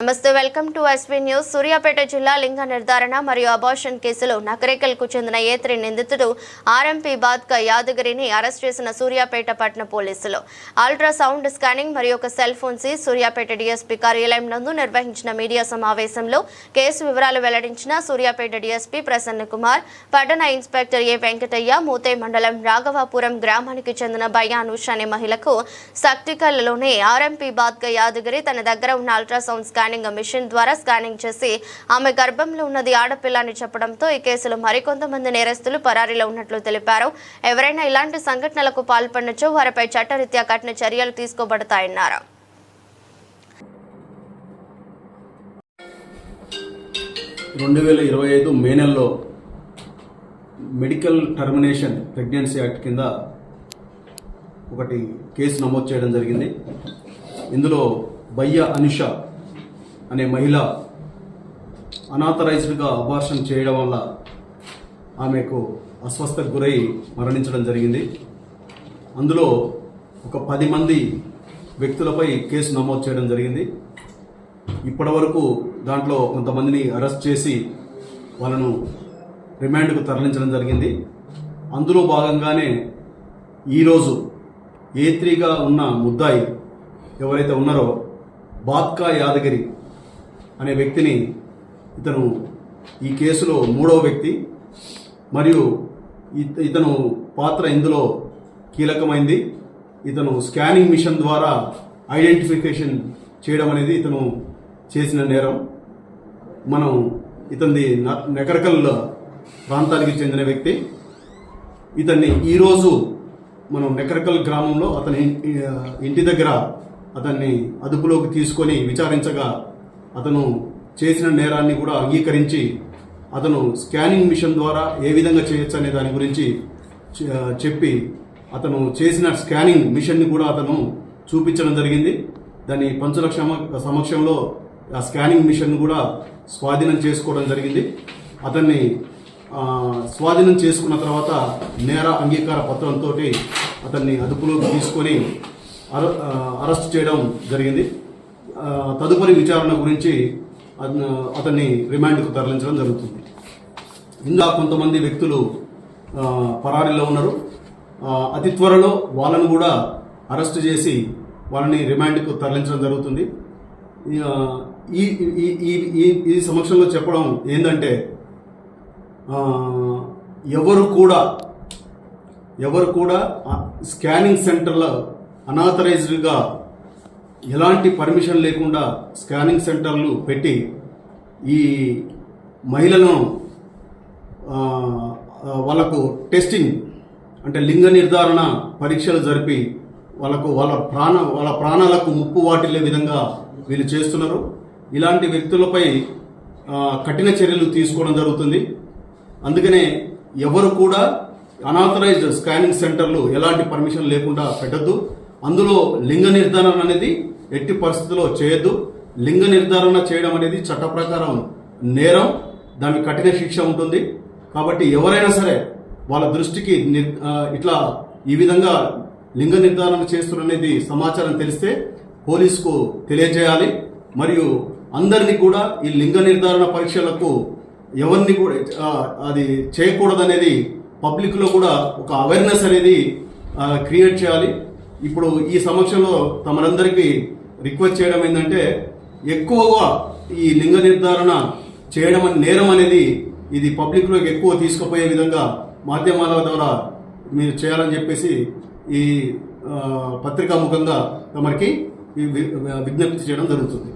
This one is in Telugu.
నమస్తే welcome to SP news. Suryapet జిల్లా లింగ నిర్ధారణ మరియు అబార్షన్ కేసులో నకరేకల్కు చెందిన ఏత్రి నిందితుడు ఆర్ఎంపీ బాద్క యాదగిరిని అరెస్ట్ చేసిన సూర్యాపేట పట్టణ పోలీసులు. అల్ట్రాసౌండ్ స్కానింగ్ మరియు ఒక సెల్ ఫోన్ సి సూర్యాపేట డీఎస్పీ కార్యాలయం నందు నిర్వహించిన మీడియా సమావేశంలో కేసు వివరాలు వెల్లడించిన సూర్యాపేట డీఎస్పీ ప్రసన్న కుమార్ పట్టణ ఇన్స్పెక్టర్ ఏ వెంకటయ్య మూతే మండలం రాఘవాపురం గ్రామానికి చెందిన భయ్య అనే మహిళకు సక్టికల్లోనే ఆర్ఎంపీ బాద్క యాదగిరి తన దగ్గర ఉన్న అల్ట్రాసౌండ్ స్కానింగ్ స్కానింగ్ మిషన్ ద్వారా స్కానింగ్ చేసి ఆమె గర్భంలో ఉన్నది ఆడపిల్ల అని చెప్పడంతో ఈ కేసులో మరికొంతమంది నేరస్తులు పరారీలో ఉన్నట్లు తెలిపారు. ఎవరైనా ఇలాంటి సంఘటనలకు పాల్పడినచో వారిపై చట్టరీత్యా కఠిన చర్యలు తీసుకోబడతాయన్నారు. రెండు వేల ఇరవై ఐదు మే నెలలో మెడికల్ టర్మినేషన్ ప్రెగ్నెన్సీ యాక్ట్ కింద ఒకటి కేసు నమోదు చేయడం జరిగింది. ఇందులో బయ్య అనుష అనే మహిళ అనాథరైజ్డ్గా అబార్షన్ చేయడం వల్ల ఆమెకు అస్వస్థకు గురై మరణించడం జరిగింది. అందులో ఒక పది మంది వ్యక్తులపై కేసు నమోదు చేయడం జరిగింది. ఇప్పటి వరకు దాంట్లో కొంతమందిని అరెస్ట్ చేసి వాళ్ళను రిమాండ్కు తరలించడం జరిగింది. అందులో భాగంగానే ఈరోజు ఏ త్రీగా ఉన్న ముద్దాయి ఎవరైతే ఉన్నారో బాత్కా యాదగిరి అనే వ్యక్తిని ఇతను ఈ కేసులో మూడవ వ్యక్తి మరియు ఇత- ఇతను పాత్ర ఇందులో కీలకమైంది. ఇతను స్కానింగ్ మిషన్ ద్వారా ఐడెంటిఫికేషన్ చేయడం అనేది ఇతను చేసిన నేరం. మనం ఇతనిది నెకరకల్ ప్రాంతానికి చెందిన వ్యక్తి. ఇతన్ని ఈరోజు మనం నెకరకల్ గ్రామంలో అతని ఇంటి దగ్గర అతన్ని అదుపులోకి తీసుకొని విచారించగా అతను చేసిన నేరాన్ని కూడా అంగీకరించి అతను స్కానింగ్ మిషన్ ద్వారా ఏ విధంగా చేయొచ్చు అనే దాని గురించి చెప్పి అతను చేసిన స్కానింగ్ మిషన్ని కూడా అతను చూపించడం జరిగింది. దాని పంచుల క్షమ- సమక్షంలో ఆ స్కానింగ్ మిషన్ కూడా స్వాధీనం చేసుకోవడం జరిగింది. అతన్ని స్వాధీనం చేసుకున్న తర్వాత నేర అంగీకార పత్రంతో అతన్ని అదుపులోకి తీసుకొని అర- అరెస్ట్ చేయడం జరిగింది. తదుపరి విచారణ గురించి అతన్ని రిమాండ్కు తరలించడం జరుగుతుంది. ఇంకా కొంతమంది వ్యక్తులు పరారీలో ఉన్నారు. అతి త్వరలో వాళ్ళను కూడా అరెస్ట్ చేసి వాళ్ళని రిమాండ్కు తరలించడం జరుగుతుంది. ఈ ఈ ఈ- సమక్షంలో చెప్పడం ఏంటంటే ఎవరు కూడా ఎవరు కూడా స్కానింగ్ సెంటర్లో అనాథరైజ్డ్గా ఎలాంటి పర్మిషన్ లేకుండా స్కానింగ్ సెంటర్లు పెట్టి ఈ మహిళలను వాళ్ళకు టెస్టింగ్ అంటే లింగ నిర్ధారణ పరీక్షలు జరిపి వాళ్ళకు వాళ్ళ ప్రాణ వాళ్ళ ప్రాణాలకు ముప్పు వాటిల్లే విధంగా వీళ్ళు చేస్తున్నారు. ఇలాంటి వ్యక్తులపై కఠిన చర్యలు తీసుకోవడం జరుగుతుంది. అందుకనే ఎవరు కూడా అనాథరైజ్డ్ స్కానింగ్ సెంటర్లు ఎలాంటి పర్మిషన్ లేకుండా పెట్టద్దు. అందులో లింగ నిర్ధారణ అనేది ఎట్టి పరిస్థితుల్లో చేయొద్దు. లింగ నిర్ధారణ చేయడం అనేది చట్ట ప్రకారం నేరం దానికి కఠిన శిక్ష ఉంటుంది. కాబట్టి ఎవరైనా సరే వాళ్ళ దృష్టికి నిర్- ఇట్లా ఈ విధంగా లింగ నిర్ధారణ చేస్తున్నది సమాచారం తెలిస్తే పోలీసుకు తెలియజేయాలి. మరియు అందరినీ కూడా ఈ లింగ నిర్ధారణ పరీక్షలకు ఎవరిని కూడా అది చేయకూడదనేది పబ్లిక్లో కూడా ఒక అవేర్నెస్ అనేది క్రియేట్ చేయాలి. ఇప్పుడు ఈ సమక్షంలో తమరందరికీ రిక్వెస్ట్ చేయడం ఏంటంటే ఎక్కువగా ఈ లింగ నిర్ధారణ చేయడం నేరం అనేది ఇది పబ్లిక్లోకి ఎక్కువ తీసుకుపోయే విధంగా మాధ్యమాల ద్వారా మీరు చేయాలని చెప్పేసి ఈ పత్రికా ముఖంగా తమరికి విజ్ఞప్తి చేయడం జరుగుతుంది.